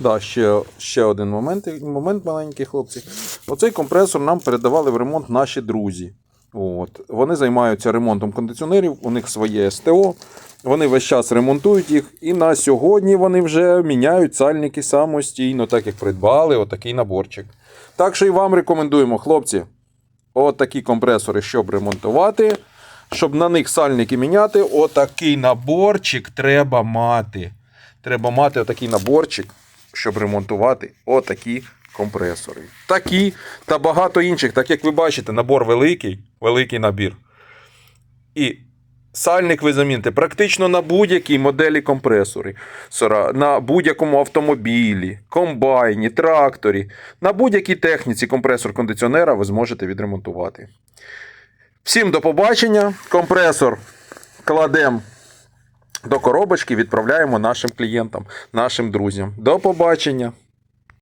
Да, ще, ще один момент, момент маленький, хлопці. Оцей компресор нам передавали в ремонт наші друзі. От. Вони займаються ремонтом кондиціонерів, у них своє СТО. Вони весь час ремонтують їх. І на сьогодні вони вже міняють сальники самостійно, так як придбали отакий наборчик. Так що і вам рекомендуємо, хлопці, отакі компресори, щоб ремонтувати. Щоб на них сальники міняти, отакий наборчик треба мати. Треба мати отакий наборчик, щоб ремонтувати отакі компресори. Такі та багато інших. Так як ви бачите, набор великий, великий набір. І сальник ви заміните практично на будь-якій моделі компресори, на будь-якому автомобілі, комбайні, тракторі, на будь-якій техніці компресор кондиціонера ви зможете відремонтувати. Всім до побачення. Компресор кладемо до коробочки, відправляємо нашим клієнтам, нашим друзям. До побачення!